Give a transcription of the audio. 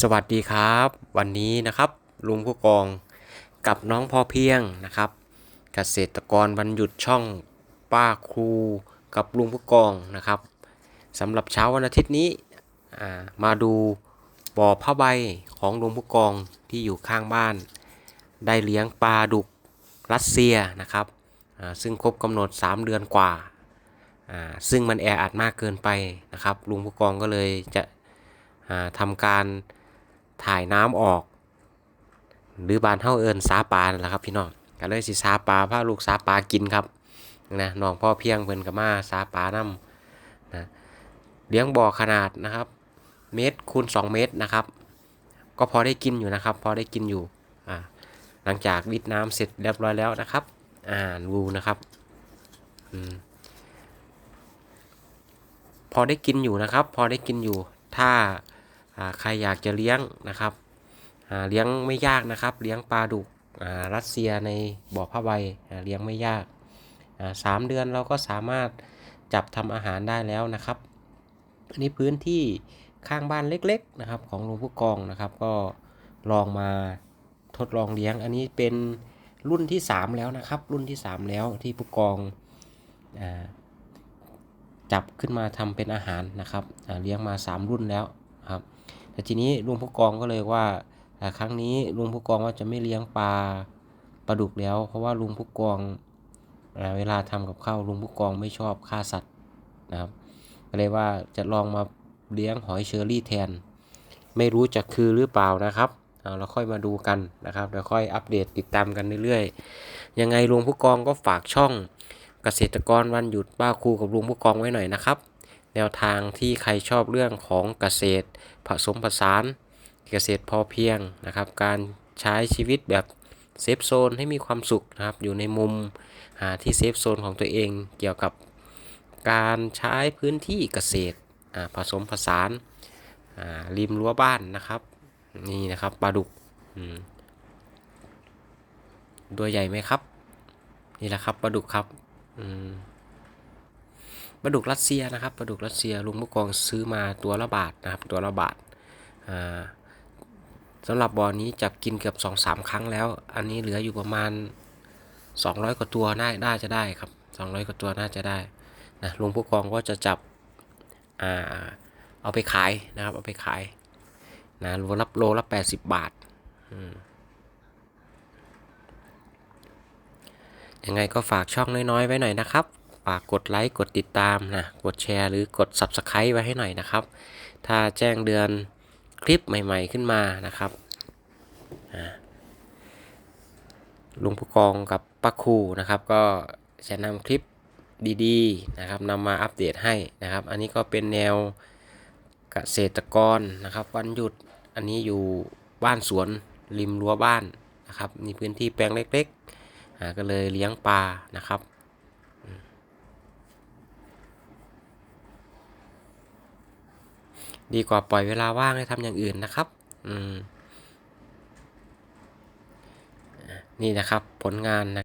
สวัสดีครับ วันนี้นะครับลุงผู้กองกับน้องพอเพียงนะครับ เกษตรกรวันหยุดช่องป้าครูกับลุงผู้กองนะครับสำหรับเช้าวันอาทิตย์นี้มาดูบ่อผ้าใบของลุงผู้กองที่อยู่ข้างบ้าน ได้เลี้ยงปลาดุกรัสเซียนะครับซึ่งครบกำหนด 3 เดือนกว่า ซึ่งมันแออัดมากเกินไปนะครับลุงผู้กองก็เลยจะอ่าทำการ ถ่ายน้ำออก หรือบานเท่าเอินซาปลาแหละครับ พี่น้องก็เลยสิซาปลาพาลูกซาปลากินครับนะน้องพ่อเพียงเพิ่นกับมาซาปลาน้ำนะเลี้ยงบ่อขนาดนะครับ เมตรคูณ2 เมตรนะครับ ก็พอได้กินอยู่นะครับ พอได้กินอยู่อ่าหลังจากวิดน้ำเสร็จเรียบร้อยแล้วนะครับอ่าดูนะครับอืมพอได้กินอยู่นะครับ พอได้กินอยู่ถ้า ใครอยากจะเลี้ยงนะครับเลี้ยงไม่ยากนะครับ เลี้ยงปลาดุกอ่ารัสเซียในบ่อผ้าใบเลี้ยงไม่ยากอ่าสามเดือนเราก็สามารถจับทำอาหารได้แล้วนะครับ อันนี้พื้นที่ข้างบ้านเล็กๆนะครับ ของหลวงผู้กองนะครับ ก็ลองมาทดลองเลี้ยง อันนี้เป็นรุ่นที่ 3 แล้วนะครับ รุ่นที่ 3 แล้วที่ผู้กองอจับขึ้นมาทำเป็นอาหารนะครับเลี้ยงมา 3 รุ่นแล้ว ครับแต่ทีนี้ลุงผู้กองก็เลยว่าอ่ครั้งนี้ลุงผู้กองว่าจะไม่เลี้ยงปลาปลาดุกแล้ว เพราะว่าลุงผู้กองอ่าเวลาทำกับข้าวลุงผู้กองไม่ชอบฆ่าสัตว์นะครับก็เลยว่าจะลองมาเลี้ยงหอยเชอรี่แทน ไม่รู้จะคือหรือเปล่านะครับเอาเราค่อยมาดูกันนะครับเดี๋ยวค่อยอัปเดตติดตามกันเรื่อยๆ ยังไงลุงผู้กองก็ฝากช่องเกษตรกรวันหยุดป้าครูกับลุงผู้กองไว้หน่อยนะครับ แนวทางที่ใครชอบเรื่องของเกษตร ผสมผสาน เกษตรพอเพียงนะครับ การใช้ชีวิตแบบเซฟโซนให้มีความสุขนะครับ อยู่ในมุมหาที่เซฟโซนของตัวเองเกี่ยวกับการใช้พื้นที่เกษตรผสมผสานริมรั้วบ้านนะครับ นี่นะครับปลาดุกตัวใหญ่ไหมครับ นี่แหละครับปลาดุกครับ อืม ปลาดุกรัสเซียนะครับปลาดุกรัสเซียลุงผู้กองซื้อมาตัวละบาทนะครับ ตัวละบาทอ่าสำหรับบ่อนี้จับกินเกือบสองสามครั้งแล้ว อันนี้เหลืออยู่ประมาณ 200 กว่าตัวน่าน่าจะได้ครับ 200 กว่าตัวน่าจะได้นะลุงผู้กองก็จะจับอ่าเอาไปขายนะครับ เอาไปขายนะโลละโลละ80 บาทยังไงก็ฝากช่องน้อยๆไว้หน่อยนะครับ ฝากกดไลค์กดติดตามนะกดแชร์หรือกด Subscribe ไว้ให้หน่อยนะครับ ถ้าแจ้งเดือนคลิปใหม่ ๆขึ้นมานะครับลุงผู้กองกับป้าครูนะครับ ก็จะนำคลิปดีๆนะครับนำมาอัปเดตให้นะครับ อันนี้ก็เป็นแนวเกษตรกรนะครับ วันหยุดอันนี้อยู่บ้านสวนริมรั้วบ้านนะครับมีพื้นที่แปลงเล็กๆก็เลยเลี้ยงปลานะครับ ดีกว่าปล่อยเวลาว่างให้ทำอย่างอื่นนะครับ อืม นี่นะครับผลงานนะ